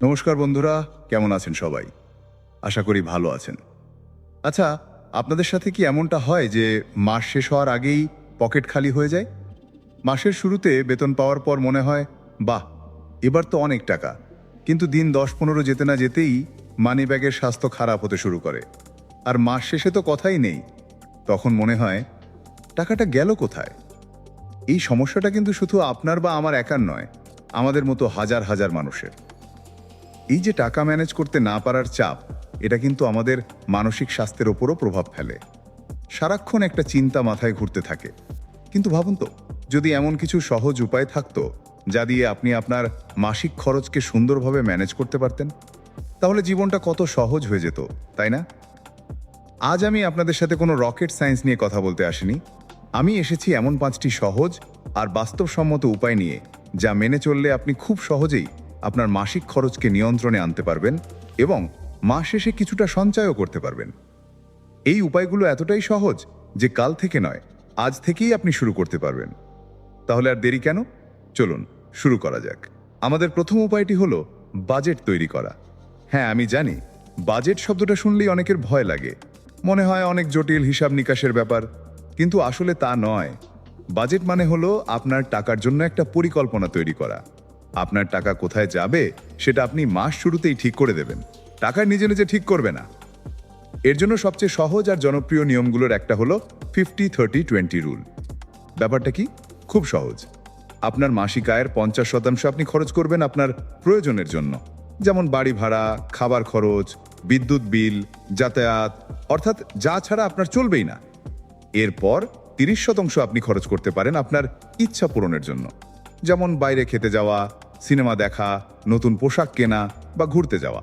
নমস্কার বন্ধুরা, কেমন আছেন সবাই? আশা করি ভালো আছেন। আচ্ছা আপনাদের সাথে কি এমনটা হয় যে মাস শেষ হওয়ার আগেই পকেট খালি হয়ে যায়? মাসের শুরুতে বেতন পাওয়ার পর মনে হয়, বাহ, এবার তো অনেক টাকা। কিন্তু দিন দশ পনেরো যেতে না যেতেই মানি ব্যাগের স্বাস্থ্য খারাপ হতে শুরু করে। আর মাস শেষে তো কথাই নেই। তখন মনে হয়, টাকাটা গেল কোথায়? এই সমস্যাটা কিন্তু শুধু আপনার বা আমার একার নয়, আমাদের মতো হাজার হাজার মানুষের। এই যে টাকা ম্যানেজ করতে না পারার চাপ, এটা কিন্তু আমাদের মানসিক স্বাস্থ্যের ওপরও প্রভাব ফেলে। সারাক্ষণ একটা চিন্তা মাথায় ঘুরতে থাকে। কিন্তু ভাবুন তো, যদি এমন কিছু সহজ উপায় থাকতো, যা দিয়ে আপনি আপনার মাসিক খরচকে সুন্দরভাবে ম্যানেজ করতে পারতেন, তাহলে জীবনটা কত সহজ হয়ে যেত, তাই না? আজ আমি আপনাদের সাথে কোনো রকেট সায়েন্স নিয়ে কথা বলতে আসিনি। আমি এসেছি এমন পাঁচটি সহজ আর বাস্তবসম্মত উপায় নিয়ে, যা মেনে চললে আপনি খুব সহজেই আপনার মাসিক খরচকে নিয়ন্ত্রণে আনতে পারবেন এবং মাস শেষে কিছুটা সঞ্চয়ও করতে পারবেন। এই উপায়গুলো এতটাই সহজ যে কাল থেকে নয়, আজ থেকেই আপনি শুরু করতে পারবেন। তাহলে আর দেরি কেন? চলুন, শুরু করা যাক। আমাদের প্রথম উপায়টি হলো বাজেট তৈরি করা। হ্যাঁ আমি জানি, বাজেট শব্দটা শুনলেই অনেকের ভয় লাগে। মনে হয় অনেক জটিল হিসাব নিকাশের ব্যাপার, কিন্তু আসলে তা নয়। বাজেট মানে হলো আপনার টাকার জন্য একটা পরিকল্পনা তৈরি করা। আপনার টাকা কোথায় যাবে সেটা আপনি মাস শুরুতেই ঠিক করে দেবেন। টাকা নিজে নিজে ঠিক করবে না। এর জন্য সবচেয়ে সহজ আর জনপ্রিয় নিয়মগুলোর একটা হলো ফিফটি থার্টি টোয়েন্টি রুল ব্যাপারটা কি? খুব সহজ। আপনার মাসিক আয়ের পঞ্চাশ শতাংশ আপনি খরচ করবেন আপনার প্রয়োজনের জন্য। যেমন বাড়ি ভাড়া, খাবার খরচ, বিদ্যুৎ বিল, যাতায়াত, অর্থাৎ যা ছাড়া আপনার চলবেই না। এরপর তিরিশ শতাংশ আপনি খরচ করতে পারেন আপনার ইচ্ছা পূরণের জন্য। যেমন বাইরে খেতে যাওয়া, সিনেমা দেখা, নতুন পোশাক কেনা বা ঘুরতে যাওয়া।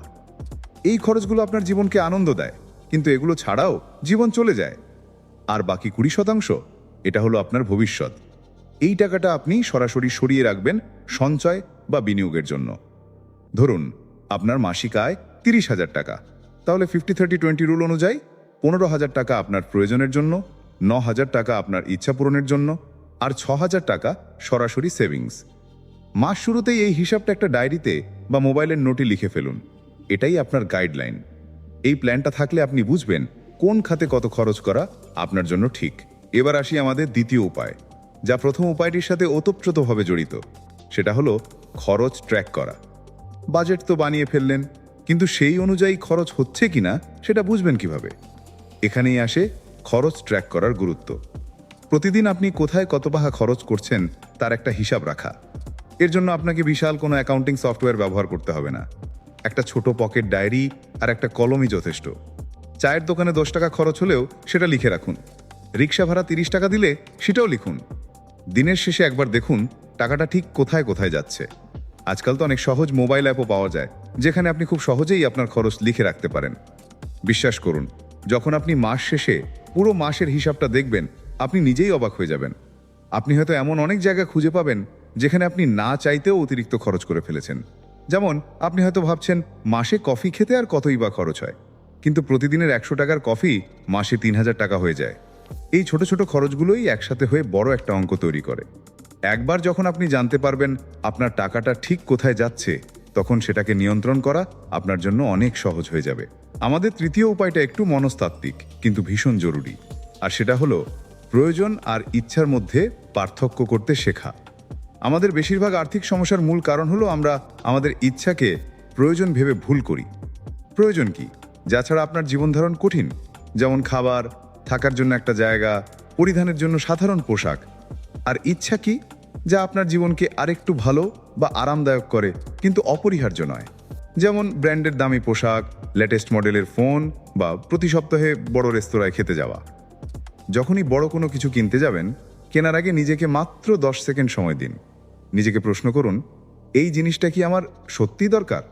এই খরচগুলো আপনার জীবনকে আনন্দ দেয়, কিন্তু এগুলো ছাড়াও জীবন চলে যায়। আর বাকি কুড়ি শতাংশ, এটা হলো আপনার ভবিষ্যৎ। এই টাকাটা আপনি সরাসরি সরিয়ে রাখবেন সঞ্চয় বা বিনিয়োগের জন্য। ধরুন, আপনার মাসিক আয় তিরিশ হাজার টাকা। তাহলে ফিফটি থার্টি টোয়েন্টি রুল অনুযায়ী পনেরো হাজার টাকা আপনার প্রয়োজনের জন্য, ন হাজার টাকা আপনার ইচ্ছা পূরণের জন্য আর ছ হাজার টাকা সরাসরি সেভিংস। মাস শুরুতেই এই হিসাবটা একটা ডায়েরিতে বা মোবাইলের নোটে লিখে ফেলুন। এটাই আপনার গাইডলাইন। এই প্ল্যানটা থাকলে আপনি বুঝবেন কোন খাতে কত খরচ করা আপনার জন্য ঠিক। এবার আসি আমাদের দ্বিতীয় উপায়, যা প্রথম উপায়টির সাথে ওতপ্রোতভাবে জড়িত। সেটা হলো খরচ ট্র্যাক করা। বাজেট তো বানিয়ে ফেললেন, কিন্তু সেই অনুযায়ী খরচ হচ্ছে কিনা সেটা বুঝবেন কীভাবে? এখানেই আসে খরচ ট্র্যাক করার গুরুত্ব। প্রতিদিন আপনি কোথায় কত টাকা খরচ করছেন, তার একটা হিসাব রাখা। এর জন্য আপনাকে বিশাল কোনো অ্যাকাউন্টিং সফটওয়্যার ব্যবহার করতে হবে না। একটা ছোট পকেট ডায়েরি আর একটা কলমই যথেষ্ট। চায়ের দোকানে দশ টাকা খরচ হলেও সেটা লিখে রাখুন। রিক্সা ভাড়া তিরিশ টাকা দিলে সেটাও লিখুন। দিনের শেষে একবার দেখুন টাকাটা ঠিক কোথায় কোথায় যাচ্ছে। আজকাল তো অনেক সহজ মোবাইল অ্যাপও পাওয়া যায়, যেখানে আপনি খুব সহজেই আপনার খরচ লিখে রাখতে পারেন। বিশ্বাস করুন, যখন আপনি মাস শেষে পুরো মাসের হিসাবটা দেখবেন আপনি নিজেই অবাক হয়ে যাবেন। আপনি হয়তো এমন অনেক জায়গা খুঁজে পাবেন, যেখানে আপনি না চাইতেও অতিরিক্ত খরচ করে ফেলেছেন। যেমন, আপনি হয়তো ভাবছেন, মাসে কফি খেতে আর কতই বা খরচ হয়? কিন্তু প্রতিদিনের একশো টাকার কফি মাসে তিন হাজার টাকা হয়ে যায়। এই ছোট ছোট খরচগুলোই একসাথে হয়ে বড় একটা অঙ্ক তৈরি করে। একবার যখন আপনি জানতে পারবেন আপনার টাকাটা ঠিক কোথায় যাচ্ছে, তখন সেটাকে নিয়ন্ত্রণ করা আপনার জন্য অনেক সহজ হয়ে যাবে। আমাদের তৃতীয় উপায়টা একটু মনস্তাত্ত্বিক, কিন্তু ভীষণ জরুরি। আর সেটা হলো প্রয়োজন আর ইচ্ছার মধ্যে পার্থক্য করতে শেখা। আমাদের বেশিরভাগ আর্থিক সমস্যার মূল কারণ হলো আমরা আমাদের ইচ্ছাকে প্রয়োজন ভেবে ভুল করি। প্রয়োজন কি? যা ছাড়া আপনার জীবনধারণ কঠিন। যেমন খাবার, থাকার জন্য একটা জায়গা, পরিধানের জন্য সাধারণ পোশাক। আর ইচ্ছা কি? যা আপনার জীবনকে আরেকটু ভালো বা আরামদায়ক করে, কিন্তু অপরিহার্য নয়। যেমন ব্র্যান্ডের দামি পোশাক লেটেস্ট মডেলের ফোন বা প্রতি সপ্তাহে বড় রেস্তোরাঁয় খেতে যাওয়া। যখনই বড় কোনো কিছু কিনতে যাবেন, কেনার আগে নিজেকে মাত্র দশ সেকেন্ড সময় দিন। নিজেকে প্রশ্ন করুন, এই জিনিসটা কি আমার সত্যিই দরকার?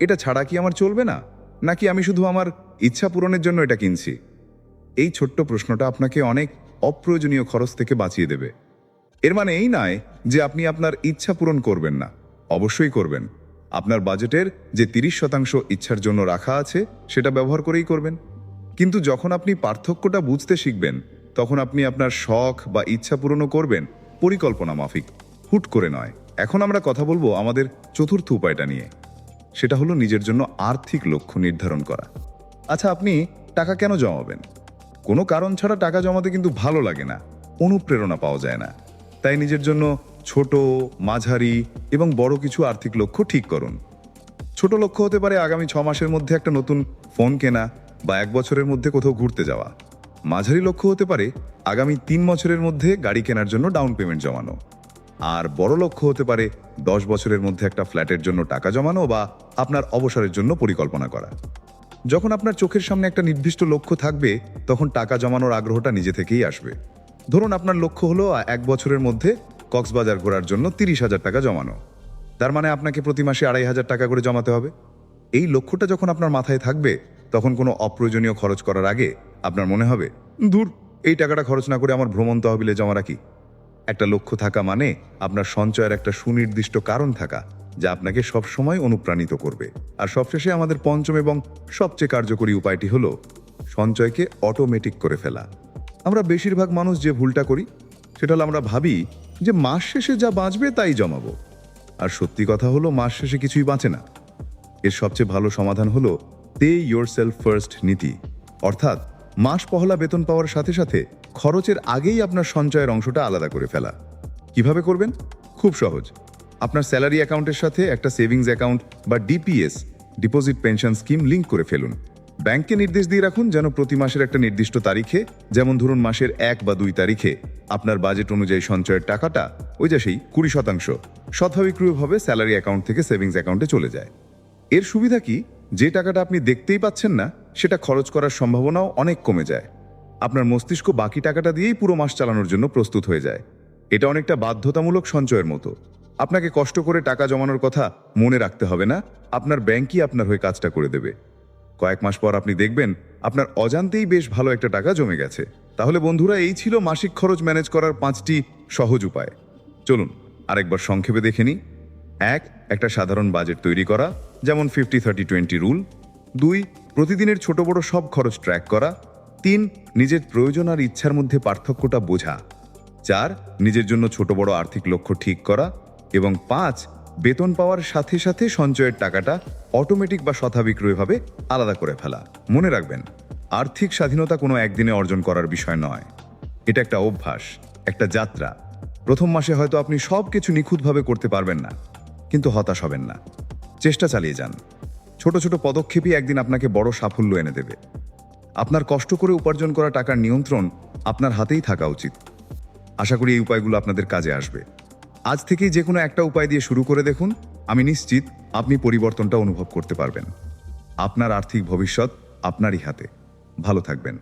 এটা ছাড়া কি আমার চলবে না? নাকি আমি শুধু আমার ইচ্ছা পূরণের জন্য এটা কিনছি? এই ছোট্ট প্রশ্নটা আপনাকে অনেক অপ্রয়োজনীয় খরচ থেকে বাঁচিয়ে দেবে। এর মানে এই নয় যে আপনি আপনার ইচ্ছা পূরণ করবেন না। অবশ্যই করবেন। আপনার বাজেটের যে তিরিশ শতাংশ ইচ্ছার জন্য রাখা আছে, সেটা ব্যবহার করেই করবেন। কিন্তু যখন আপনি পার্থক্যটা বুঝতে শিখবেন তখন আপনি আপনার শখ বা ইচ্ছা পূরণও করবেন, পরিকল্পনা মাফিক। হুট করে নয়। এখন আমরা কথা বলব আমাদের চতুর্থ উপায়টা নিয়ে। সেটা হলো নিজের জন্য আর্থিক লক্ষ্য নির্ধারণ করা। আচ্ছা আপনি টাকা কেন জমাবেন? কোনো কারণ ছাড়া টাকা জমাতে কিন্তু ভালো লাগে না। অনুপ্রেরণা পাওয়া যায় না। তাই নিজের জন্য ছোট, মাঝারি এবং বড় কিছু আর্থিক লক্ষ্য ঠিক করুন। ছোট লক্ষ্য হতে পারে আগামী ছ মাসের মধ্যে একটা নতুন ফোন কেনা বা এক বছরের মধ্যে কোথাও ঘুরতে যাওয়া। মাঝারি লক্ষ্য হতে পারে আগামী তিন বছরের মধ্যে গাড়ি কেনার জন্য ডাউন পেমেন্ট জমানো। আর বড় লক্ষ্য হতে পারে দশ বছরের মধ্যে একটা ফ্ল্যাটের জন্য টাকা জমানো বা আপনার অবসরের জন্য পরিকল্পনা করা। যখন আপনার চোখের সামনে একটা নির্দিষ্ট লক্ষ্য থাকবে, তখন টাকা জমানোর আগ্রহটা নিজে থেকেই আসবে। ধরুন আপনার লক্ষ্য হলো এক বছরের মধ্যে কক্সবাজার ঘোরার জন্য তিরিশ হাজার টাকা জমানো। তার মানে আপনাকে প্রতি মাসে আড়াই হাজার টাকা করে জমাতে হবে। এই লক্ষ্যটা যখন আপনার মাথায় থাকবে, তখন কোনো অপ্রয়োজনীয় খরচ করার আগে আপনার মনে হবে? দূর এই টাকাটা খরচ না করে আমার ভ্রমণ তহবিলে জমা রাখি। একটা লক্ষ্য থাকা মানে আপনার সঞ্চয়ের একটা সুনির্দিষ্ট কারণ থাকা, যা আপনাকে সবসময় অনুপ্রাণিত করবে। আর সবশেষে আমাদের পঞ্চম এবং সবচেয়ে কার্যকরী উপায়টি হলো সঞ্চয়কে অটোমেটিক করে ফেলা। আমরা বেশিরভাগ মানুষ যে ভুলটা করি, সেটা হলো আমরা ভাবি যে মাস শেষে যা বাঁচবে তাই জমাবো। আর সত্যি কথা হলো মাস শেষে কিছুই বাঁচে না। এর সবচেয়ে ভালো সমাধান হলো পে ইয়োর সেলফ ফার্স্ট নীতি। অর্থাৎ মাস পহলা বেতন পাওয়ার সাথে সাথে খরচের আগেই আপনার সঞ্চয়ের অংশটা আলাদা করে ফেলা। কীভাবে করবেন? খুব সহজ। আপনার স্যালারি অ্যাকাউন্টের সাথে একটা সেভিংস অ্যাকাউন্ট বা DPS, deposit pension scheme link করে ফেলুন। ব্যাংককে নির্দেশ দিয়ে রাখুন যেন প্রতি মাসের একটা নির্দিষ্ট তারিখে, যেমন ধরুন মাসের এক বা দুই তারিখে, আপনার বাজেট অনুযায়ী সঞ্চয়ের টাকাটা, ওই যে সেই কুড়ি শতাংশ স্বাভাবিকভাবে স্যালারি অ্যাকাউন্ট থেকে সেভিংস অ্যাকাউন্টে চলে যায়। এর সুবিধা কি? যে টাকাটা আপনি দেখতেই পাচ্ছেন না, সেটা খরচ করার সম্ভাবনাও অনেক কমে যায়। আপনার মস্তিষ্ক বাকি টাকাটা দিয়েই পুরো মাস চালানোর জন্য প্রস্তুত হয়ে যায়। এটা অনেকটা বাধ্যতামূলক সঞ্চয়ের মতো। আপনাকে কষ্ট করে টাকা জমানোর কথা মনে রাখতে হবে না, আপনার ব্যাংকই আপনার হয়ে কাজটা করে দেবে। কয়েক মাস পর আপনি দেখবেন, আপনার অজান্তেই বেশ ভালো একটা টাকা জমে গেছে। তাহলে বন্ধুরা, এই ছিল মাসিক খরচ ম্যানেজ করার পাঁচটি সহজ উপায়। চলুন, আরেকবার সংক্ষেপে দেখে নিই। এক, একটা সাধারণ বাজেট তৈরি করা। যেমন ফিফটি থার্টি টোয়েন্টি রুল দুই, প্রতিদিনের ছোট বড় সব খরচ ট্র্যাক করা, তিন, নিজের প্রয়োজন আর ইচ্ছার মধ্যে পার্থক্যটা বোঝা, চার, নিজের জন্য ছোট বড় আর্থিক লক্ষ্য ঠিক করা, এবং পাঁচ, বেতন পাওয়ার সাথে সাথে সঞ্চয়ের টাকাটা অটোমেটিক বা স্বাভাবিকভাবে আলাদা করে ফেলা। মনে রাখবেন, আর্থিক স্বাধীনতা কোনো একদিনে অর্জন করার বিষয় নয়। এটা একটা অভ্যাস, একটা যাত্রা। প্রথম মাসে হয়তো আপনি সব কিছু নিখুঁতভাবে করতে পারবেন না, কিন্তু হতাশ হবেন না। চেষ্টা চালিয়ে যান। ছোট ছোট পদক্ষেপই একদিন আপনাকে বড় সাফল্য এনে দেবে। আপনার কষ্ট করে উপার্জন করা টাকার নিয়ন্ত্রণ আপনার হাতেই থাকা উচিত। আশা করি এই উপায়গুলো আপনাদের কাজে আসবে। আজ থেকেই যে কোনো একটা উপায় দিয়ে শুরু করে দেখুন। আমি নিশ্চিত আপনি পরিবর্তনটা অনুভব করতে পারবেন। আপনার আর্থিক ভবিষ্যৎ আপনারই হাতে। ভালো থাকবেন।